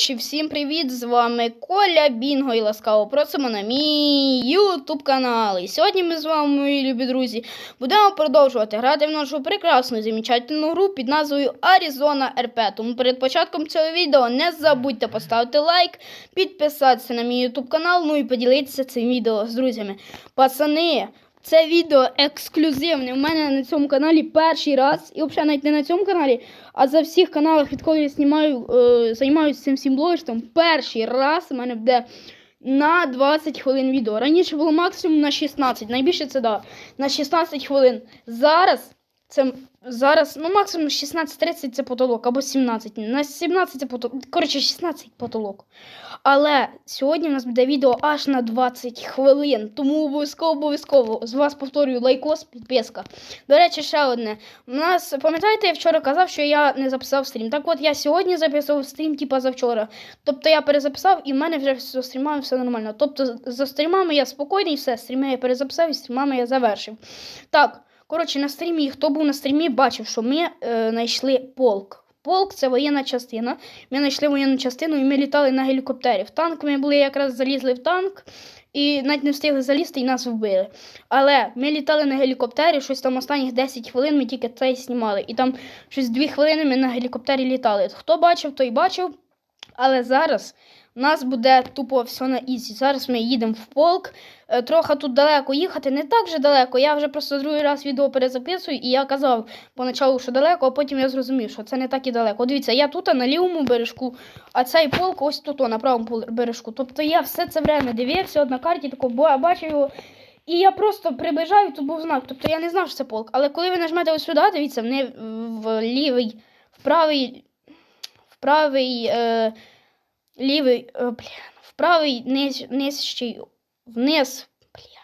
Всім привіт! З вами Коля Бінго і ласкаво просимо на мій ютуб канал. І сьогодні ми з вами, мої любі друзі, будемо продовжувати грати в нашу прекрасну замечательну гру під назвою Arizona RP. Тому перед початком цього відео не забудьте поставити лайк, підписатися на мій ютуб канал, ну і поділитися цим відео з друзями. Пацани, це відео ексклюзивне. У мене на цьому каналі перший раз, і взагалі навіть не на цьому каналі, а за всіх каналах, відколи я знімаю, е, займаюся цим всім блогерством, перший раз у мене буде на 20 хвилин відео. Раніше було максимум на 16, найбільше це да, на 16 хвилин. Зараз це зараз, ну максимум 16.30 це потолок, або 17. На 17 це потолок. Коротше, 16 потолок. Але сьогодні у нас буде відео аж на 20 хвилин. Тому обов'язково обов'язково з вас повторюю лайкос, підписка. До речі, ще одне. У нас, пам'ятаєте, я вчора казав, що я не записав стрім. Так от я сьогодні записував стрім, типа завчора. Тобто я перезаписав і в мене вже з стрімами все нормально. Тобто за стрімами я спокійний, все, стріми я перезаписав і стрімами я завершив. Так. Коротше, на стрімі, хто був на стрімі, бачив, що ми е, знайшли полк. Полк це воєнна частина. Ми знайшли воєнну частину і ми літали на гелікоптері. В танк ми були якраз залізли в танк і навіть не встигли залізти і нас вбили. Але ми літали на гелікоптері, щось там останніх 10 хвилин ми тільки це знімали. І там щось 2 хвилини ми на гелікоптері літали. Хто бачив, той бачив. Але зараз у нас буде тупо все на ізі. Зараз ми їдемо в полк. Е, Трохи тут далеко їхати, не так вже далеко. Я вже просто другий раз відео перезаписую, і я казав поначалу, що далеко, а потім я зрозумів, що це не так і далеко. Дивіться, я тут на лівому бережку, а цей полк ось тут, на правому бережку. Тобто я все це время дивився на карті, тако, бо я бачив його. І я просто приближаю, тут був знак. Тобто я не знав, що це полк. Але коли ви нажмете ось сюди, дивіться, не в лівий, в правий, в правий. Е, лівий, е, бля, в низ, нижчий, вниз, бля,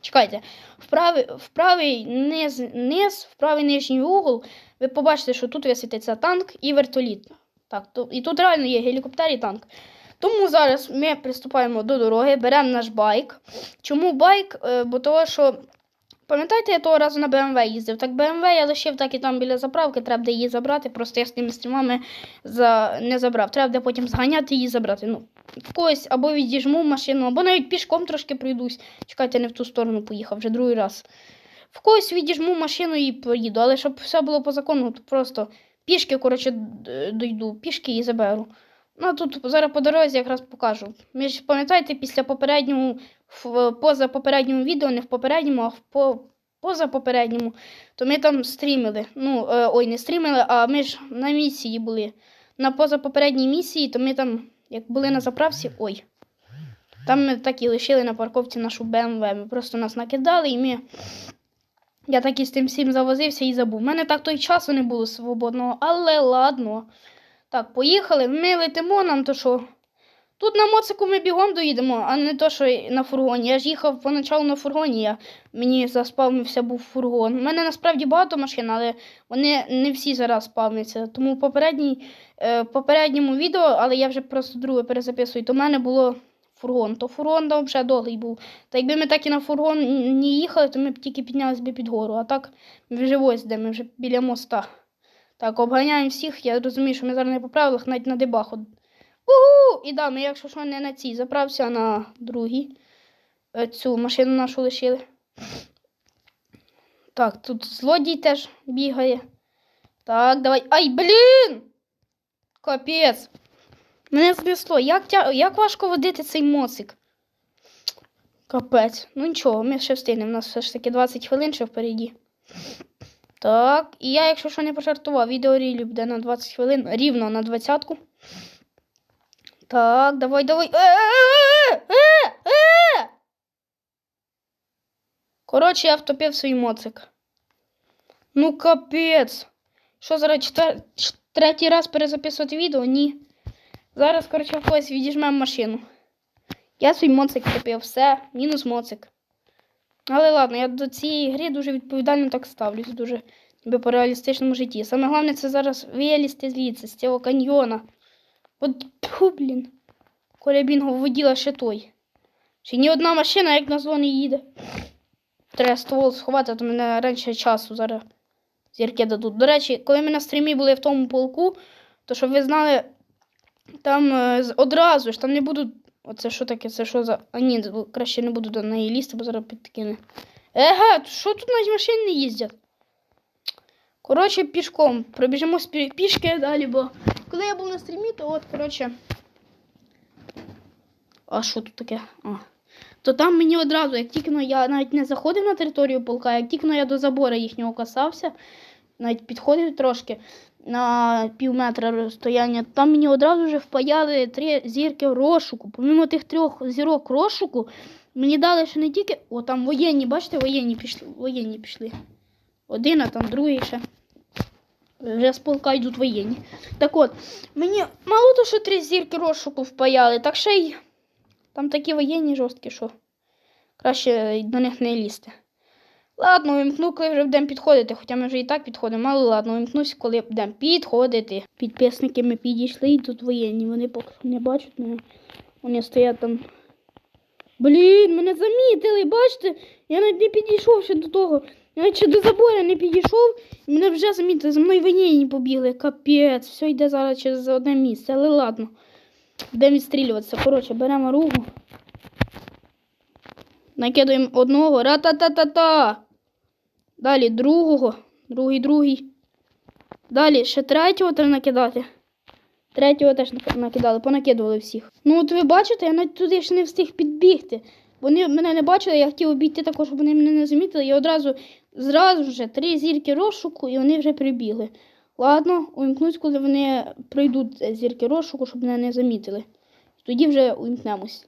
чекайте, в правий, в правий низ, низ, в нижній угол, ви побачите, що тут висвітиться танк і вертоліт. Так, то, і тут реально є гелікоптер і танк. Тому зараз ми приступаємо до дороги, беремо наш байк. Чому байк? Е, бо того, що Пам'ятаєте, я того разу на БМВ їздив. Так БМВ я лишив так і там біля заправки, треба буде її забрати. Просто я з тими стрімами за... не забрав. Треба буде потім зганяти її забрати. Ну, в когось або відіжму машину, або навіть пішком трошки пройдусь. Чекайте, я не в ту сторону поїхав вже другий раз. В когось відіжму машину і поїду, але щоб все було по закону, то просто пішки, коротше, дойду, пішки і заберу. Ну, а тут зараз по дорозі якраз покажу. Ви ж пам'ятаєте, після попереднього, в поза попередньому відео, не в попередньому, а в по, поза попередньому, то ми там стрімили. Ну, е, ой, не стрімили, а ми ж на місії були. На позапопередній місії, то ми там, як були на заправці, ой. Там ми так і лишили на парковці нашу БМВ. Ми просто нас накидали і ми. Я так і з тим всім завозився і забув. У мене так той часу не було свободного, але ладно. Так, поїхали. Ми летимо нам то що. Тут на моцику ми бігом доїдемо, а не то, що на фургоні. Я ж їхав поначалу на фургоні, я, мені заспавнився був фургон. У мене насправді багато машин, але вони не всі зараз спавняться. Тому в е, попередньому відео, але я вже просто друге перезаписую, то в мене було фургон. То фургон там вже довгий був. Та якби ми так і на фургон не їхали, то ми б тільки піднялися б під гору. А так ми вже ось де ми вже біля моста. Так, обганяємо всіх. Я розумію, що ми зараз не по правилах, навіть на дебах. Угу! І да, ми, якщо що, не на цій, заправся на другій. Е, Цю машину нашу лишили. Так, тут злодій теж бігає. Так, давай. Ай, блін! Капець. Мене знесло. Як, тя... Як важко водити цей моцик? Капець. Ну нічого, ми ще встигнемо. У нас все ж таки 20 хвилин ще впереді. Так, і я, якщо що не пожартував, відео рілі буде на 20 хвилин, рівно на 20-ку. Так, давай, давай. Е-е-е-е-е-е! Коротше, я втопив свій моцик. Ну, капець. Що зараз третій раз перезаписувати відео? Ні. Зараз, коротше, в когось відіжмемо машину. Я свій моцик втопив. Все, мінус моцик. Але ладно, я до цієї гри дуже відповідально так ставлюсь, дуже ніби по реалістичному житті. Саме головне це зараз вилізти звідси, з цього каньйона. От, тьфу, блін. Коля Бінго воділа ще той. Ще ні одна машина, як на зло, не їде. Треба ствол сховати, а то мене раніше часу зараз зірки дадуть. До речі, коли ми на стрімі були в тому полку, то щоб ви знали, Там е, одразу ж, там не будуть. Оце що таке? Це що за. А ні, краще не буду до неї лізти, бо зараз підкине. Еге, що тут навіть машини не їздять? Коротше, пішком. Пробіжимо пішки далі, бо коли я був на стрімі, то от, коротше. А що тут таке? А. То там мені одразу, як тільки я навіть не заходив на територію полка, як тільки я до забору їхнього касався, навіть підходив трошки на пів метра розстояння, там мені одразу вже впаяли три зірки розшуку. Помимо тих трьох зірок розшуку, мені дали ще не тільки. О, там воєнні, бачите, воєнні пішли. Воєнні пішли. Один, а там другий ще. Вже з полка йдуть воєнні. Так от, мені мало то, що три зірки розшуку впаяли, так ще й там такі воєнні жорсткі, що краще до них не лізти. Ладно, вимкну, коли вже будемо підходити, хоча ми вже і так підходимо, але ладно, вимкнусь, коли будемо підходити. Підписники ми підійшли і тут воєнні, вони поки не бачать мене. Вони стоять там. Блін, мене замітили, бачите? Я навіть не підійшов ще до того. Я ще до забору не підійшов, і мене вже замітили, за мною воєнні побігли. Капець, все йде зараз через одне місце, але ладно. Будемо відстрілюватися. Коротше, беремо ругу. Накидуємо одного. Ра-та-та-та-та. Далі другого. Другий, другий. Далі ще третього треба накидати. Третього теж накидали, понакидували всіх. Ну, от ви бачите, я навіть туди ще не встиг підбігти. Вони мене не бачили, я хотів обійти також, щоб вони мене не замітили. І одразу, зразу вже три зірки розшуку, і вони вже прибігли. Ладно, увімкнусь, коли вони пройдуть е, зірки розшуку, щоб мене не замітили. Тоді вже увімкнемось.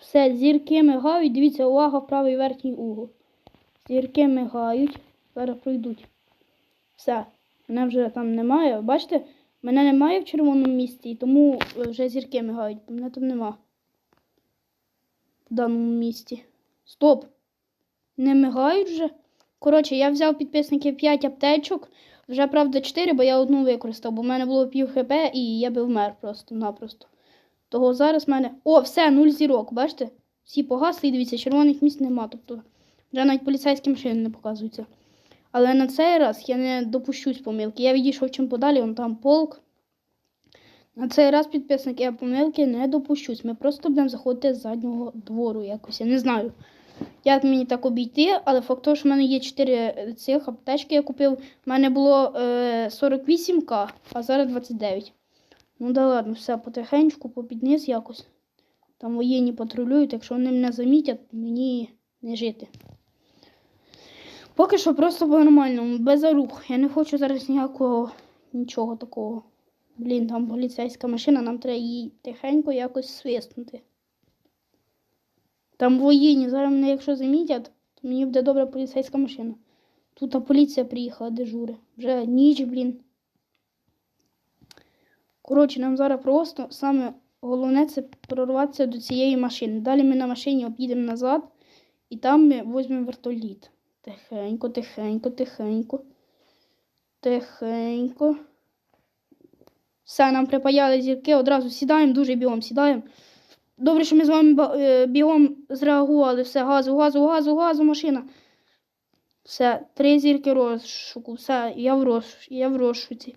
Все, зірки мигають. Дивіться, увага в правий верхній угол. Зірки мигають. Зараз пройдуть. Все. Мене вже там немає. Бачите, мене немає в червоному місці, і тому е, вже зірки мигають. Мене там нема. В даному місці. Стоп. Не мигають вже. Коротше, я взяв підписників 5 аптечок. Вже, правда, 4, бо я одну використав, бо в мене було пів хп і я би вмер просто-напросто. Того зараз в мене. О, все, нуль зірок, бачите? Всі погасли, дивіться, червоних місць нема. Тобто вже навіть поліцейські машини не показуються. Але на цей раз я не допущусь помилки. Я відійшов чим подалі, вон там полк. На цей раз підписники я помилки не допущусь. Ми просто будемо заходити з заднього двору якось. Я не знаю, як мені так обійти, але факт того, що в мене є 4 цих аптечки, я купив. У мене було е, 48к, а зараз 29. Ну да ладно, все, потихеньку, попід низ якось. Там воєнні патрулюють, якщо вони мене замітять, мені не жити. Поки що просто по-нормальному, без рух. Я не хочу зараз ніякого нічого такого. Блін, там поліцейська машина, нам треба її тихенько якось свиснути. Там воєнні, зараз мене якщо замітять, то мені буде добра поліцейська машина. Тут та поліція приїхала дежури. Вже ніч, блін. Коротше, нам зараз просто саме головне це прорватися до цієї машини. Далі ми на машині об'їдемо назад і там ми візьмемо вертоліт. Тихенько, тихенько, тихенько. Тихенько. Все, нам припаяли зірки, одразу сідаємо, дуже бігом сідаємо. Добре, що ми з вами е, бігом зреагували. Все, газу, газу, газу, газу, машина. Все, три зірки розшуку, все, я в, роз, я в розшуці.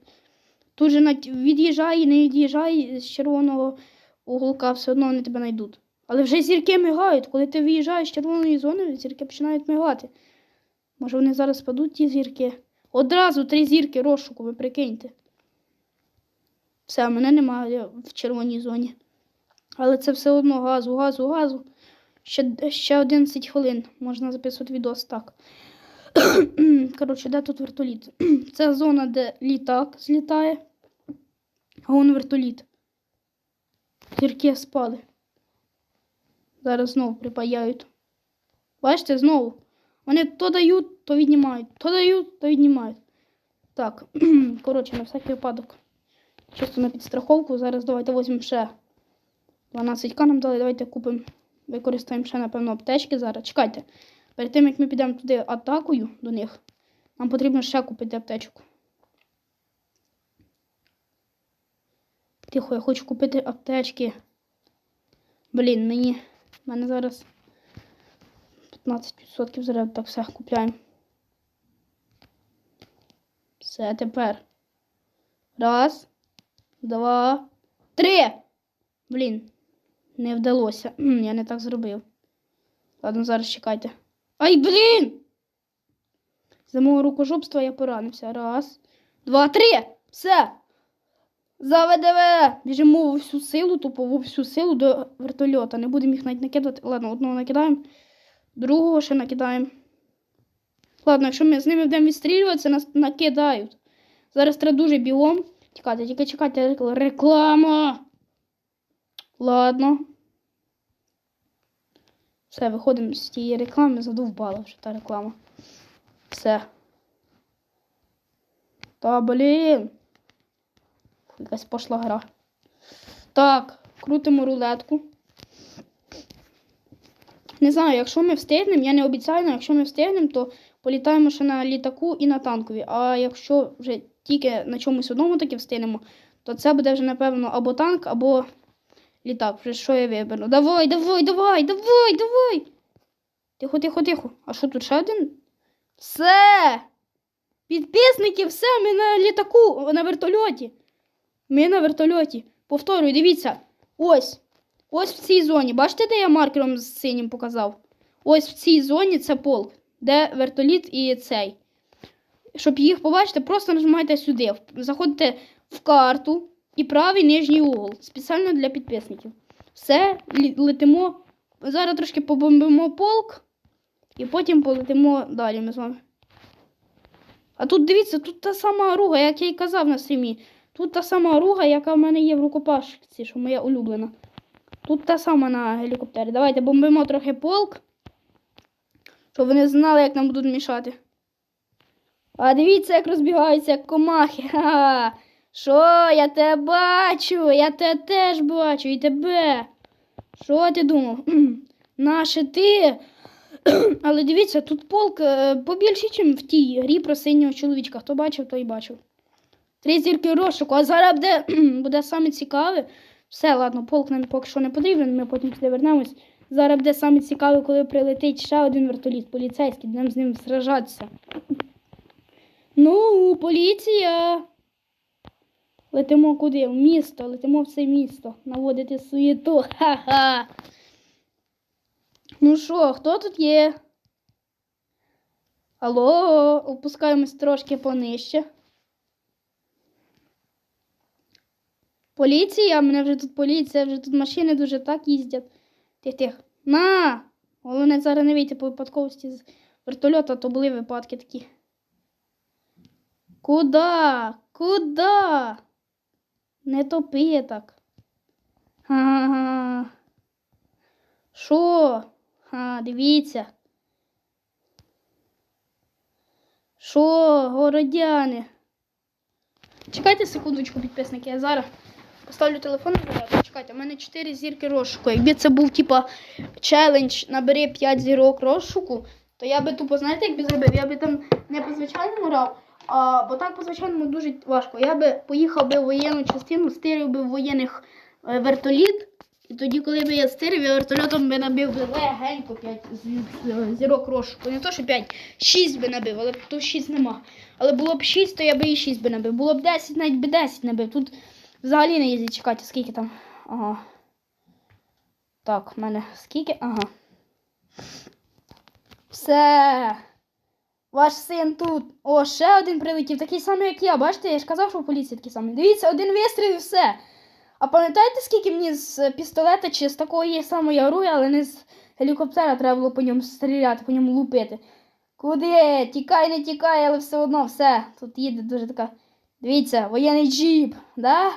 Тут же навіть від'їжджай не від'їжджай з червоного уголка, все одно вони тебе знайдуть. Але вже зірки мигають. Коли ти виїжджаєш з червоної зони, зірки починають мигати. Може вони зараз спадуть ті зірки. Одразу три зірки розшуку, ви прикиньте. Все, мене немає в червоній зоні. Але це все одно газу, газу, газу. Ще, ще 11 хвилин. Можна записувати відос так. Коротше, де тут вертоліт? Це зона, де літак злітає. А вон вертоліт. Зірки спали. Зараз знову припаяють. Бачите, знову. Вони то дають, то віднімають. То дають, то віднімають. Так, коротше, на всякий випадок. Чисто на підстраховку. Зараз давайте візьмемо ще 12к нам дали. Давайте купимо. Використаємо ще, напевно, аптечки зараз. Чекайте. Перед тим, як ми підемо туди атакою до них, нам потрібно ще купити аптечку. Тихо, я хочу купити аптечки. Блін, мені. в мене зараз 15% заряду. Так, все, купляємо. Все, тепер. Раз, два, три. Блін, не вдалося. Я не так зробив. Ладно, зараз чекайте. Ай, блін! За мого рукожопства я поранився. Раз, два, три. Все. За ВДВ. Біжимо во всю силу, тупо во всю силу до вертольота. Не будемо їх навіть накидати. Ладно, одного накидаємо, другого ще накидаємо. Ладно, якщо ми з ними будемо відстрілюватися, нас накидають. Зараз треба дуже бігом. Чекайте, тільки чекайте, рекл- реклама. Ладно. Все, виходимо з тієї реклами, задовбала вже та реклама. Все. Та блін. Якась пошла гра. Так, крутимо рулетку. Не знаю, якщо ми встигнемо, я не обіцяю, але якщо ми встигнемо, то політаємо ще на літаку і на танкові. А якщо вже тільки на чомусь одному таки встигнемо, то це буде вже, напевно, або танк, або літак. Що я виберу? Давай, давай, давай, давай, давай. Тихо, тихо, тихо. А що тут ще один? Все! Підписники, все, ми на літаку, на вертольоті. Ми на вертольоті. Повторюю, дивіться. Ось. Ось в цій зоні. Бачите, де я маркером з синім показав? Ось в цій зоні це полк, де вертоліт і цей. Щоб їх побачити, просто нажимайте сюди. Заходите в карту і правий нижній угол. Спеціально для підписників. Все, летимо. Зараз трошки побомбимо полк, і потім полетимо далі ми з вами. А тут дивіться, тут та сама руга, як я й казав на стрімі. Тут та сама руга, яка в мене є в рукопашці, що моя улюблена. Тут та сама на гелікоптері. Давайте бомбимо трохи полк, щоб вони знали, як нам будуть мішати. А дивіться, як розбігаються, комахи. Ха-ха. Що, я тебе бачу, я тебе теж бачу, і тебе. Що ти думав? Наше ти. Але дивіться, тут полк е, побільше, ніж в тій грі про синього чоловічка. Хто бачив, той бачив. Три зірки розшуку, а зараз буде, буде саме цікаве. Все, ладно, полк нам поки що не потрібен, ми потім сюди вернемось. Зараз буде саме цікаве, коли прилетить ще один вертоліт поліцейський, будемо з ним сражатися. Ну, поліція. Летимо куди? В місто, летимо в це місто. Наводити суєту. Ха-ха. Ну що, хто тут є? Алло, опускаємось трошки понижче. Поліція, мене вже тут поліція, вже тут машини дуже так їздять. Тих-тих. На! Головне зараз не вийти по випадковості з вертольота, то були випадки такі. Куда? Куда? Не топи так. Ага. Що? Дивіться. Що, городяни? Чекайте секундочку, підписники, я зараз поставлю телефон на зарядку. Чекайте, у мене 4 зірки розшуку. Якби це був, типа, челендж, набери 5 зірок розшуку, то я би тупо, знаєте, як би зробив? Я би там не по звичайному грав, а, бо так по звичайному дуже важко. Я би поїхав би в воєнну частину, стирив би воєнних е, вертоліт. І тоді, коли б я стирив, я вертольотом би набив би легенько 5 зірок розшуку. Не то, що 5, 6 би набив, але тут 6 нема. Але було б 6, то я би і 6 би набив. Було б 10, навіть би 10 набив. Тут взагалі не їздять чекати, скільки там. Ага. Так, в мене скільки? Ага. Все. Ваш син тут. О, ще один прилетів, такий самий, як я. Бачите, я ж казав, що в поліції такий самий. Дивіться, один вистріл і все. А пам'ятаєте, скільки мені з пістолета чи з такої самої оружия, але не з гелікоптера треба було по ньому стріляти, по ньому лупити. Куди? Тікай, не тікай, але все одно все. Тут їде дуже така. Дивіться, воєнний джіп, да?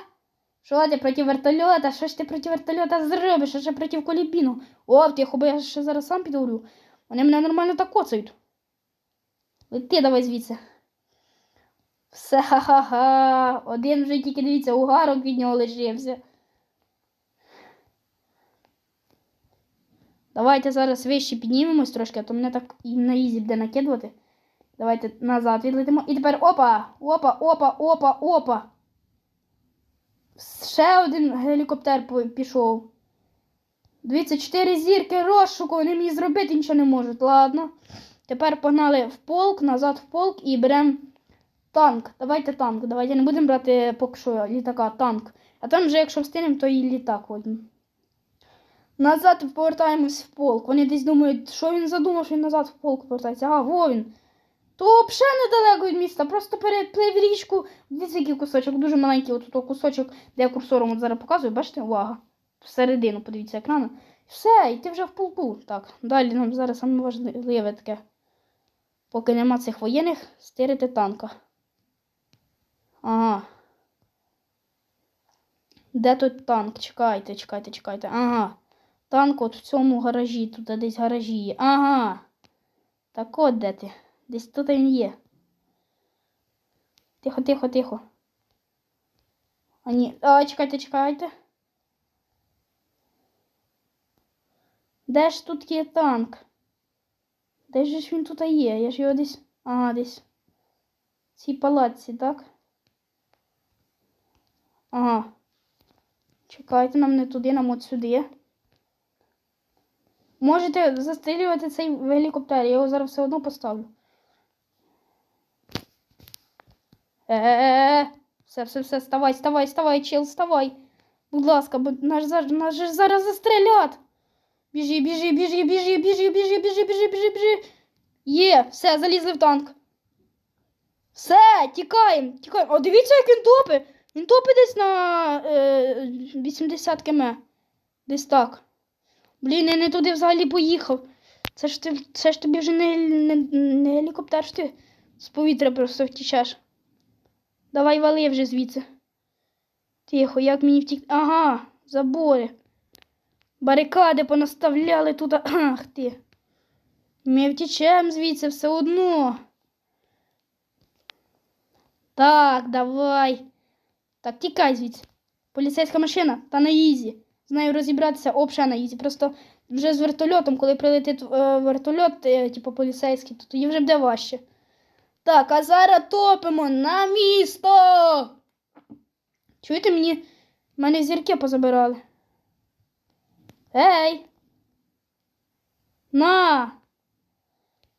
Що ти проти вертольота? Що ж ти проти вертольота зробиш? Що ж проти колібіну? О, тихо, бо я ще зараз сам підговорю. Вони мене нормально так коцають. Лети давай звідси. Все ха-ха-ха. Один вже тільки дивіться, угарок від нього лишився. Давайте зараз вище піднімемось трошки, а то мене так і на ізі буде накидувати. Давайте назад відлетимо. І тепер опа! Опа, опа, опа, опа. Ще один гелікоптер пішов. Дивіться, чотири зірки розшуку, вони мені зробити нічого не можуть. Ладно. Тепер погнали в полк, назад в полк і беремо танк. Давайте танк. Давайте не будемо брати поки що літака, танк. А там вже, якщо встигнемо, то і літак возьмемо. Назад повертаємось в полк. Вони десь думають, що він задумав, що він назад в полк повертається. А, во він. То взагалі недалеко від міста, просто переплив річку. Дивіться, який кусочок, дуже маленький от кусочок, де я курсором от зараз показую, бачите, увага. Всередину, подивіться екрану. Все, і ти вже в полку. Так, далі нам зараз саме важливе таке. Поки нема цих воєнних, стирити танка. Ага. Де тут танк? Чекайте, чекайте, чекайте. Ага. Танк от в цьому гаражі, тут десь гаражі є. Ага. Так от де ти? Десь тут він є. Тихо, тихо, тихо. А ні. А, чекайте, чекайте. Де ж тут є танк? Де ж він тут є? Я ж його десь. Ага, десь. В цій палаці, так? Ага. Чекайте, нам не туди, нам от сюди. Можете застрілювати цей гелікоптер, я його зараз все одно поставлю. Е-е-е. Все, все, все, вставай, вставай, вставай, чел, вставай. Будь ласка, бо нас, нас же зараз застрелять. Біжи, біжи, біжи, біжи, біжи, біжи, біжи, біжи, біжи, біжи. Є, все, залізли в танк. Все, тікаємо, тікаємо. О, дивіться, як він топить. Він топить десь на е, 80 км. Десь так. Блін, я не туди взагалі поїхав. Це ж ти, це ж тобі вже не, не, не гелікоптер, що ти з повітря просто втічеш. Давай вали вже звідси. Тихо, як мені втік. Ага, забори. Барикади понаставляли туди. Ах ти. Ми втічемо звідси все одно. Так, давай. Так, тікай звідси. Поліцейська машина та на їзі. З нею розібратися обша на їзі. Просто вже з вертольотом, коли прилетить е, вертольот, е, типу поліцейський, то тоді вже буде важче. Так, а зараз топимо на місто. Чуєте мені? Мене зірки позабирали. Ей! На!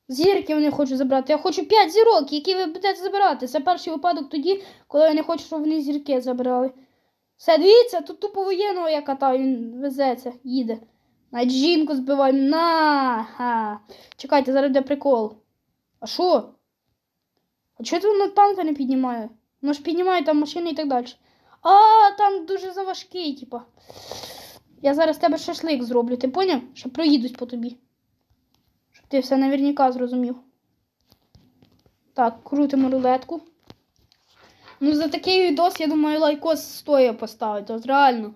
Зірки вони хочуть забрати. Я хочу 5 зірок, які ви будете забирати. Це перший випадок тоді, коли я не хочу, щоб вони зірки забирали. Все, дивіться, тут тупо воєнного я катаю, він везеться, їде. Навіть жінку збиваємо. На! Ха. Чекайте, зараз буде прикол. А що? А чого ти на танка не піднімає? Ну ж піднімає там машини і так далі. А, танк дуже заважкий, типа. Я зараз тебе шашлик зроблю, ти поняв? Що проїдуть по тобі. Щоб ти все наверняка зрозумів. Так, крутимо рулетку. Ну, за такий відос, я думаю, лайкос стоїть поставити. От реально.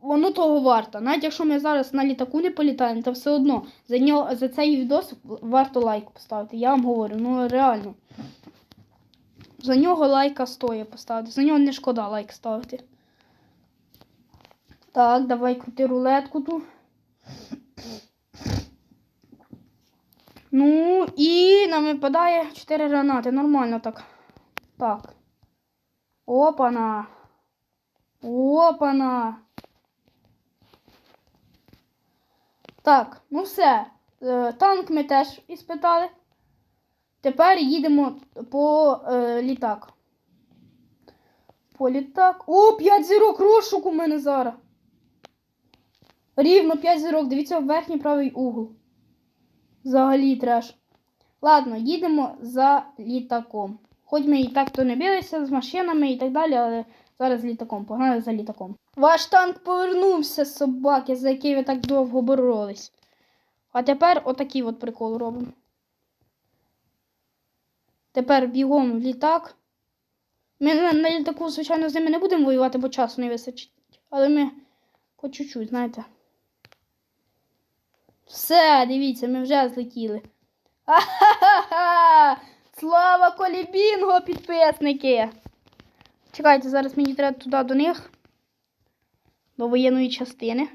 Воно того варто. Навіть якщо ми зараз на літаку не політаємо, то все одно за нього, за цей відос варто лайк поставити. Я вам говорю, ну реально. За нього лайка стоїть поставити. За нього не шкода лайк ставити. Так, давай крути рулетку ту. Ну, і нам випадає 4 гранати. Нормально так. Так. Опана. Опана. Так, ну все. Е, Танк ми теж іспитали. Тепер їдемо по е, літак. По літак. О, 5 зірок розшук у мене зараз. Рівно 5 зірок. Дивіться в верхній правий угол. Взагалі треш. Ладно, їдемо за літаком. Хоч ми і так то не билися з машинами і так далі, але зараз літаком. Погнали за літаком. Ваш танк повернувся, собаки, за який ви так довго боролись. А тепер отакий от прикол робимо. Тепер бігом в літак. Ми на, на літаку, звичайно, з ними не будемо воювати, бо часу не вистачить. Але ми по чуть-чуть, знаєте. Все, дивіться, ми вже злетіли. Ха-ха-ха! Слава Колібінго, підписники! Чекайте, зараз мені треба туди до них. До воєнної частини.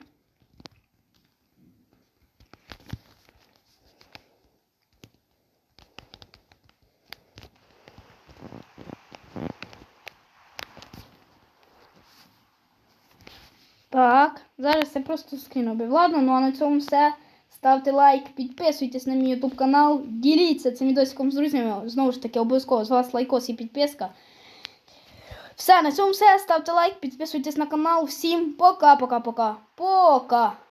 Так, зараз я просто скину Ладно, ну а на цьому все. Ставте лайк, підписуйтесь на мій YouTube канал, діліться цим відосиком з друзями. Знову ж таки, обов'язково з вас лайкос і підписка. Все, на цьому все. Ставте лайк, підписуйтесь на канал. Всім пока-пока-пока. Пока.